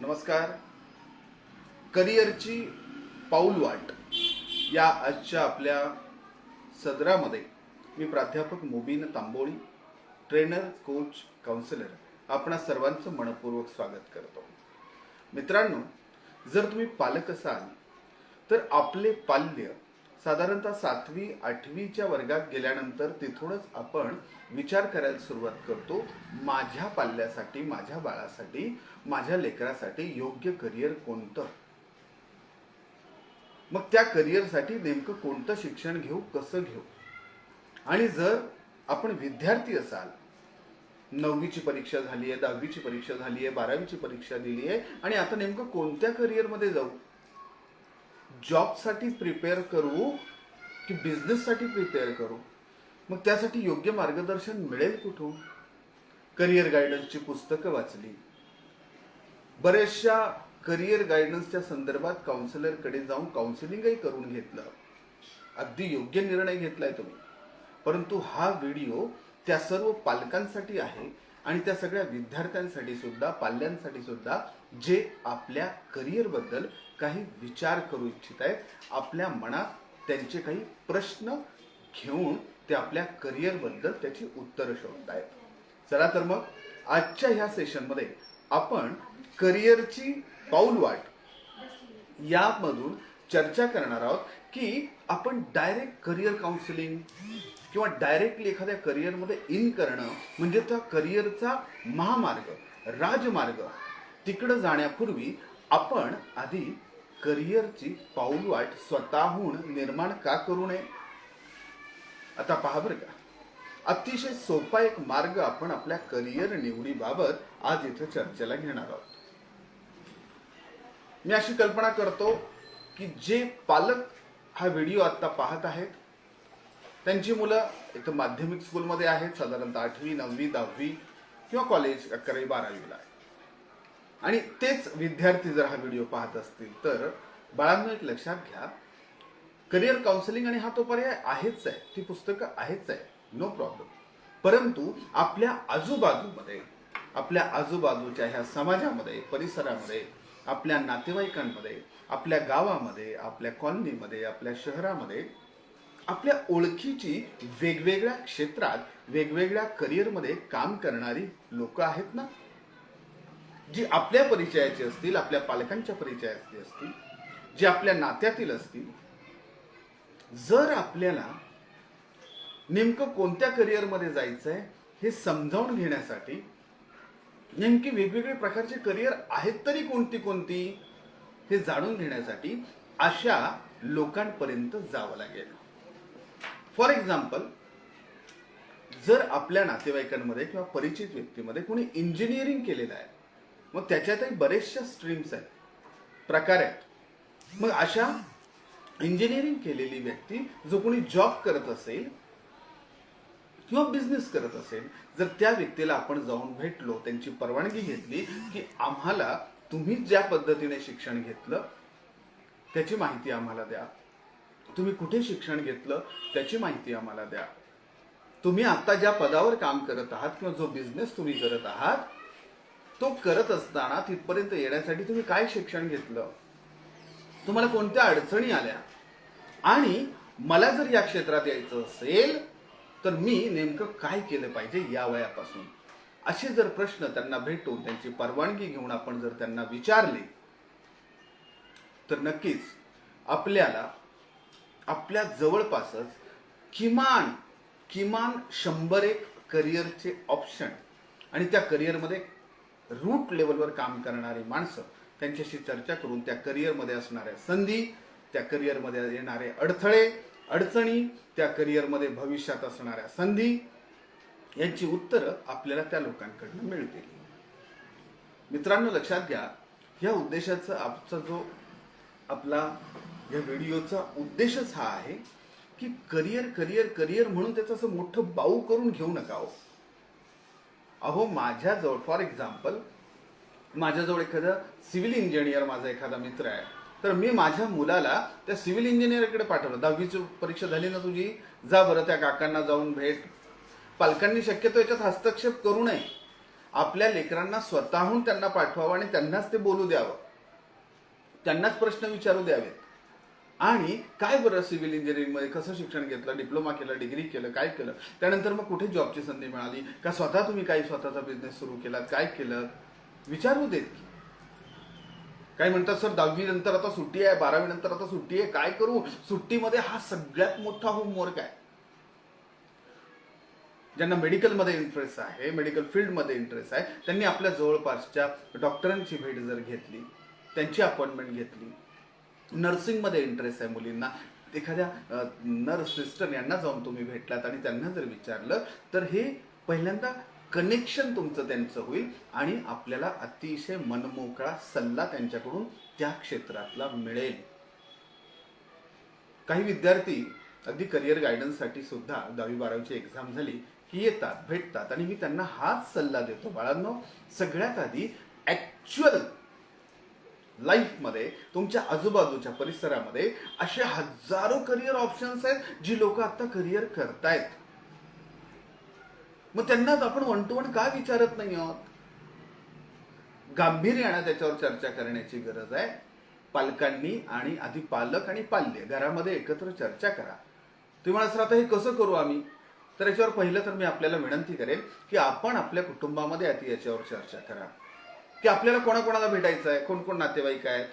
नमस्कार. करिअरची पाऊलवाट या आजच्या आपल्या सदरामध्ये मी प्राध्यापक Mobin Tamboli trainer coach counsellor आपणा सर्वांचं मनपूर्वक स्वागत करतो. मित्रांनो जर तुम्ही पालक असाल तर आपले पाल्य साधारणतः सातवी आठवीच्या वर्गात गेल्यानंतर तिथूनच आपण विचार करायला सुरुवात करतो माझ्या पाल्यासाठी माझ्या बाळासाठी माझ्या लेकरासाठी योग्य करिअर कोणतं? मग त्या करिअरसाठी नेमकं कोणतं शिक्षण घेऊ कसं घेऊ? आणि जर आपण विद्यार्थी असाल नववीची परीक्षा झाली आहे दहावीची परीक्षा झाली आहे बारावीची परीक्षा दिली आहे आणि आता नेमकं कोणत्या करिअरमध्ये जाऊ? जॉबसाठी प्रिपेअर करू की बिझनेससाठी प्रिपेअर करू? मग त्यासाठी योग्य मार्गदर्शन मिळेल कुठून? करिअर गायडन्सची पुस्तकं वाचली. बऱ्याचशा करिअर गायडन्सच्या संदर्भात काउन्सिलरकडे जाऊन काउन्सिलिंगही करून घेतलं. अगदी योग्य निर्णय घेतलाय तुम्ही. परंतु हा व्हिडिओ त्या सर्व पालकांसाठी आहे आणि त्या सगळ्या विद्यार्थ्यांसाठी सुद्धा पाल्यांसाठी सुद्धा जे आपल्या करिअरबद्दल काही विचार करू इच्छित आहेत आपल्या मनात त्यांचे काही प्रश्न घेऊन ते आपल्या करिअरबद्दल त्याची उत्तरं शोधत आहेत चला तर मग आजच्या ह्या सेशनमध्ये आपण करिअरची पाऊलवाट यामधून चर्चा करणार आहोत की आपण डायरेक्ट करिअर काउन्सिलिंग किंवा डायरेक्टली एखाद्या करिअरमध्ये इन करणं म्हणजे त्या करिअरचा महामार्ग राजमार्ग तिकडं जाण्यापूर्वी आपण आधी करिअरची पाऊलवाट स्वतःहून निर्माण का करू नये? आता पहा बरं का. अतिशय सोपा एक मार्ग आपण आपल्या करिअर निवडीबाबत आज इथं चर्चेला घेणार आहोत. मी अशी कल्पना करतो की जे पालक हा व्हिडिओ आता पाहत आहेत त्यांची मुलं इथं माध्यमिक स्कूलमध्ये आहेत साधारणतः आठवी नववी दहावी किंवा कॉलेज अकरावी बारावीला आहे आणि तेच विद्यार्थी जर हा व्हिडिओ पाहत असतील तर बाळांनो एक लक्षात घ्या. करिअर काउन्सिलिंग आणि हा तो पर्याय आहेच आहे. ती पुस्तकं आहेच आहे. नो प्रॉब्लेम परंतु आपल्या आजूबाजूमध्ये आपल्या आजूबाजूच्या ह्या समाजामध्ये परिसरामध्ये आपल्या नातेवाईकांमध्ये आपल्या गावामध्ये आपल्या कॉलनीमध्ये आपल्या शहरामध्ये आपल्या ओळखीची वेगवेगळ्या क्षेत्रात वेगवेगळ्या करिअरमध्ये काम करणारी लोक आहेत ना? जी आपल्या परिचयाची असतील आपल्या पालकांच्या परिचयाची असतील जी आपल्या नात्यातील असतील जर आपल्याला नेमकं कोणत्या करिअरमध्ये जायचं आहे हे समजावून घेण्यासाठी नेमकी वेगवेगळे प्रकारचे करिअर आहेत तरी कोणती कोणती हे जाणून घेण्यासाठी अशा लोकांपर्यंत जावं लागेल. फॉर एक्झाम्पल जर आपल्या नातेवाईकांमध्ये किंवा परिचित व्यक्तीमध्ये कोणी इंजिनिअरिंग केलेलं आहे मग त्याच्यातही बरेचशा स्ट्रीम्स आहेत. प्रकार आहेत. मग अशा इंजिनिअरिंग केलेली व्यक्ती जो कोणी जॉब करत असेल किंवा बिझनेस करत असेल जर त्या व्यक्तीला आपण जाऊन भेटलो त्यांची परवानगी घेतली की आम्हाला तुम्ही ज्या पद्धतीने शिक्षण घेतलं त्याची माहिती आम्हाला द्या. तुम्ही कुठे शिक्षण घेतलं त्याची माहिती आम्हाला द्या. तुम्ही आता ज्या पदावर काम करत आहात किंवा जो बिझनेस तुम्ही करत आहात तो करत असताना तिथपर्यंत येण्यासाठी तुम्ही काय शिक्षण घेतलं? तुम्हाला कोणत्या अडचणी आल्या? आणि मला जर या क्षेत्रात यायचं असेल तर मी नेमकं काय केलं पाहिजे या वयापासून? असे जर प्रश्न त्यांना भेटून त्यांची परवानगी घेऊन आपण जर त्यांना विचारले तर नक्कीच आपल्याला आपल्या जवळपासच किमान किमान शंभर एक करिअरचे ऑप्शन आणि त्या करिअरमध्ये रूट लेवलवर काम करणारी माणसं त्यांच्याशी चर्चा करून त्या करिअरमध्ये असणाऱ्या संधी त्या करिअरमध्ये येणारे अडथळे अडचणी त्या करिअरमध्ये भविष्यात असणाऱ्या संधी यांची उत्तरं आपल्याला त्या लोकांकडनं मिळतील. मित्रांनो लक्षात घ्या या उद्देशाचा आमचा जो आपला या व्हिडिओचा उद्देशच हा आहे की करिअर करिअर करिअर म्हणून त्याचं असं मोठं बाऊ करून घेऊ नका हो. अहो माझ्याजवळ फॉर एक्झाम्पल माझ्याजवळ एखादा सिव्हिल इंजिनियर माझा एखादा मित्र आहे. तर मी माझ्या मुलाला त्या सिव्हिल इंजिनियरकडे पाठवलं. दहावीची परीक्षा झाली ना तुझी? जा बरं त्या काकांना जाऊन भेट. पालकांनी शक्यतो याच्यात हस्तक्षेप करू नये. आपल्या लेकरांना स्वतःहून त्यांना पाठवावं आणि त्यांनाच ते बोलू द्यावं. त्यांनाच प्रश्न विचारू द्यावेत. आणि काय बरं सिव्हिल इंजिनिअरिंगमध्ये कसं शिक्षण घेतलं? डिप्लोमा केलं डिग्री केलं काय केलं? त्यानंतर मग कुठे जॉबची संधी मिळाली? का स्वतः तुम्ही काही स्वतःचा बिझनेस सुरू केला काय केलं? विचारू देत की. काय म्हणतात सर दहावी नंतर आता सुट्टी आहे बारावी नंतर आता सुट्टी आहे काय करू? सुट्टीमध्ये हा सगळ्यात मोठा होमवर्क आहे. ज्यांना मेडिकलमध्ये इंटरेस्ट आहे मेडिकल फील्डमध्ये इंटरेस्ट आहे त्यांनी आपल्या जवळपासच्या डॉक्टरांची भेट जर घेतली त्यांची अपॉइंटमेंट घेतली नर्सिंगमध्ये इंटरेस्ट आहे मुलींना. एखाद्या नर्स सिस्टर यांना जाऊन तुम्ही भेटलात आणि त्यांना जर विचारलं तर हे पहिल्यांदा कनेक्शन तुमचं त्यांचं होईल आणि आपल्याला अतिशय मनमोकळा सल्ला त्यांच्याकडून त्या क्षेत्रातला मिळेल. काही विद्यार्थी अगदी करिअर गायडन्ससाठी सुद्धा दहावी बारावीची एक्झाम झाली की येतात भेटतात आणि मी त्यांना हाच सल्ला देतो. बाळांनो सगळ्यात आधी ॲक्च्युअल लाईफमध्ये तुमच्या आजूबाजूच्या परिसरामध्ये असे हजारो करिअर ऑप्शन्स आहेत जी लोक आता करिअर करतायत. मग त्यांना आपण वन टू वन का विचारत नाही आहोत? गांभीर्यानं त्याच्यावर चर्चा करण्याची गरज आहे. पालकांनी आणि आधी पालक आणि पाल्य घरामध्ये एकत्र चर्चा करा. तुम्ही म्हणाल आता हे कसं करू आम्ही? तर याच्यावर पहिलं तर मी आपल्याला विनंती करेन की आपण आपल्या कुटुंबामध्ये आधी याच्यावर चर्चा करा. की आपल्याला कोणाकोणाला भेटायचं आहे कोण कोण नातेवाईक आहेत?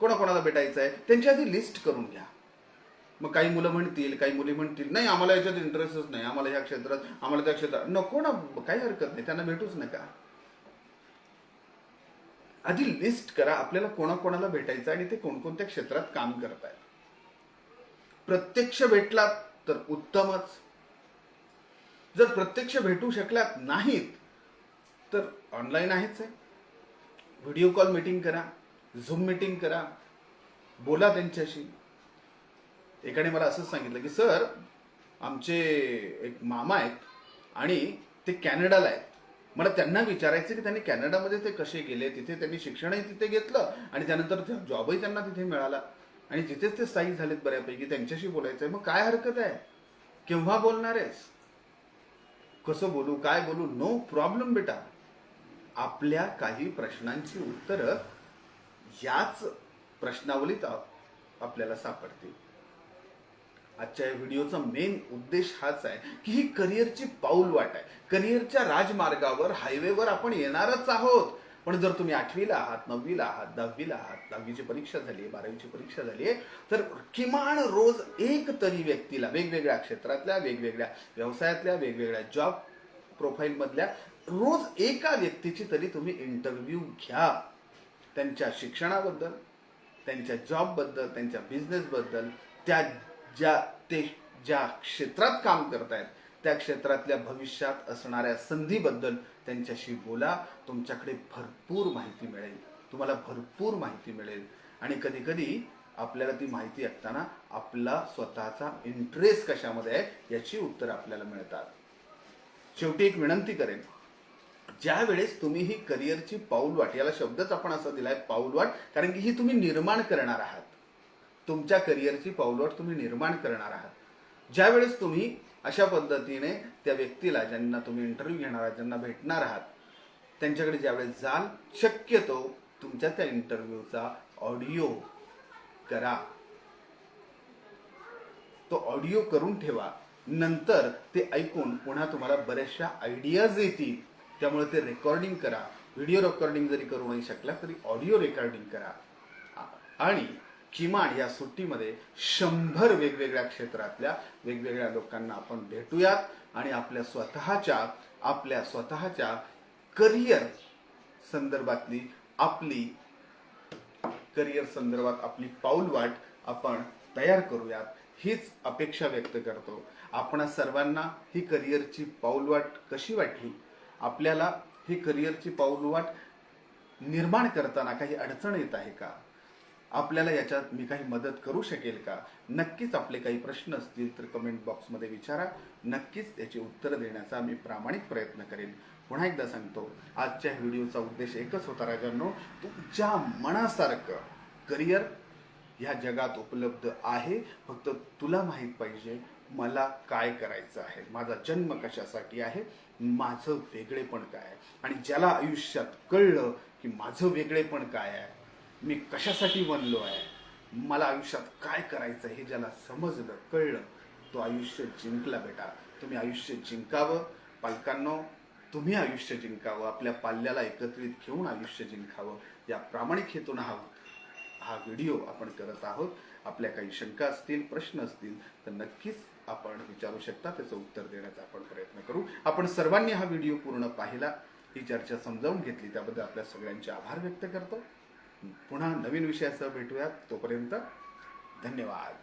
कोणाकोणाला भेटायचं आहे त्यांची आधी लिस्ट करून घ्या. मग काही मुलं म्हणतील काही मुली म्हणतील नाही आम्हाला याच्यात इंटरेस्टच नाही. आम्हाला ह्या क्षेत्रात आम्हाला त्या क्षेत्रात नको ना काही हरकत नाही. त्यांना भेटूच नका. आधी लिस्ट करा आपल्याला कोणाकोणाला भेटायचं आणि ते कोणकोणत्या क्षेत्रात काम करत आहेत प्रत्यक्ष भेटलात तर उत्तमच. जर प्रत्यक्ष भेटू शकलात नाहीत तर ऑनलाईन आहेच आहे. व्हिडिओ कॉल मीटिंग करा झूम मीटिंग करा बोला त्यांच्याशी. एकाने मला असंच सांगितलं की सर आमचे एक मामा आहेत आणि ते कॅनडाला आहेत. मला त्यांना विचारायचं की त्यांनी कॅनडामध्ये ते कसे गेले तिथे त्यांनी शिक्षणही तिथे घेतलं आणि त्यानंतर जॉबही त्यांना तिथे मिळाला. आणि तिथेच ते स्थायिक झालेत बऱ्यापैकी त्यांच्याशी बोलायचं आहे. मग काय हरकत आहे? केव्हा बोलणार आहेस? कसं बोलू? काय बोलू? नो प्रॉब्लेम बेटा. आपल्या काही प्रश्नांची उत्तरं याच प्रश्नावलीत आपल्याला सापडतील. आजच्या या व्हिडिओचा मेन उद्देश हाच आहे की ही करिअरची पाऊल वाट आहे. करिअरच्या राजमार्गावर हायवेवर आपण येणारच आहोत. पण जर तुम्ही आठवीला आहात नववीला आहात दहावीला आहात दहावीची परीक्षा झाली आहे बारावीची परीक्षा झाली आहे तर किमान रोज एक तरी व्यक्तीला वेगवेगळ्या क्षेत्रातल्या वेगवेगळ्या व्यवसायातल्या वेगवेगळ्या जॉब प्रोफाईलमधल्या रोज एका व्यक्तीची तरी तुम्ही इंटरव्ह्यू घ्या. त्यांच्या शिक्षणाबद्दल त्यांच्या जॉबबद्दल त्यांच्या बिझनेसबद्दल त्या ज्या ते ज्या क्षेत्रात काम करतायत त्या क्षेत्रातल्या भविष्यात असणाऱ्या संधीबद्दल त्यांच्याशी बोला. तुमच्याकडे भरपूर माहिती मिळेल. तुम्हाला भरपूर माहिती मिळेल. आणि कधी कधी आपल्याला ती माहिती ऐकताना आपला स्वतःचा इंटरेस्ट कशामध्ये आहे याची उत्तर आपल्याला मिळतात. शेवटी एक विनंती करेन. ज्या वेळेस तुम्ही ही करिअरची पाऊलवाट याला शब्दच आपण असा दिलाय पाऊलवाट कारण की ही तुम्ही निर्माण करणार आहात. तुमच्या करिअरची पाऊलवाट तुम्ही निर्माण करणार आहात. ज्या वेळेस तुम्ही अशा पद्धतीने त्या व्यक्तीला ज्यांना तुम्ही इंटरव्ह्यू घेणार आहात ज्यांना भेटणार आहात त्यांच्याकडे ज्यावेळेस जाल शक्यतो तुमच्या त्या इंटरव्ह्यूचा ऑडिओ करा. तो ऑडिओ करून ठेवा. नंतर ते ऐकून पुन्हा तुम्हाला बऱ्याचशा आयडियाज येतील. त्यामुळे ते रेकॉर्डिंग करा. व्हिडिओ रेकॉर्डिंग जरी करू नाही शकला तरी ऑडिओ रेकॉर्डिंग करा. आणि किमान या सुट्टीमध्ये शंभर वेगवेगळ्या क्षेत्रातल्या वेगवेगळ्या लोकांना आपण भेटूयात आणि आपल्या स्वतःच्या आपल्या स्वतःच्या करिअर संदर्भातली आपली करिअर संदर्भात आपली पाऊलवाट आपण तयार करूयात हीच अपेक्षा व्यक्त करतो. आपण सर्वांना ही करिअरची पाऊलवाट कशी वाटली? आपल्याला ही करिअरची पाऊलवाट निर्माण करताना काही अडचण येत आहे का? आपल्याला याच्यात मी काही मदत करू शकेल का? नक्कीच आपले काही प्रश्न असतील तर कमेंट बॉक्समध्ये विचारा. नक्कीच याची उत्तर देण्याचा मी प्रामाणिक प्रयत्न करेन. पुन्हा एकदा सांगतो आजच्या व्हिडिओचा उद्देश एकच होता राजांनो तुमच्या मनासारखं करिअर ह्या जगात उपलब्ध आहे. फक्त तुला माहीत पाहिजे मला काय करायचं आहे? माझा जन्म कशासाठी आहे? माझं वेगळेपण काय आहे? आणि ज्याला आयुष्यात कळलं की माझं वेगळेपण काय आहे मी कशासाठी बनलो आहे मला आयुष्यात काय करायचं हे ज्याला समजलं कळलं तो आयुष्य जिंकला बेटा. तुम्ही आयुष्य जिंकावं. पालकांनो तुम्ही आयुष्य जिंकावं. आपल्या पाल्याला एकत्रित घेऊन आयुष्य जिंकावं. या प्रामाणिक हेतून हवं हा व्हिडिओ आपण करत आहोत. आपल्या काही शंका असतील प्रश्न असतील तर नक्कीच आपण विचारू शकता. त्याचं उत्तर देण्याचा आपण प्रयत्न करू. आपण सर्वांनी हा व्हिडिओ पूर्ण पाहिला ही चर्चा समजावून घेतली त्याबद्दल आपल्या सगळ्यांचे आभार व्यक्त करतो. पुन्हा नवीन विषयासह भेटूयात. तोपर्यंत धन्यवाद.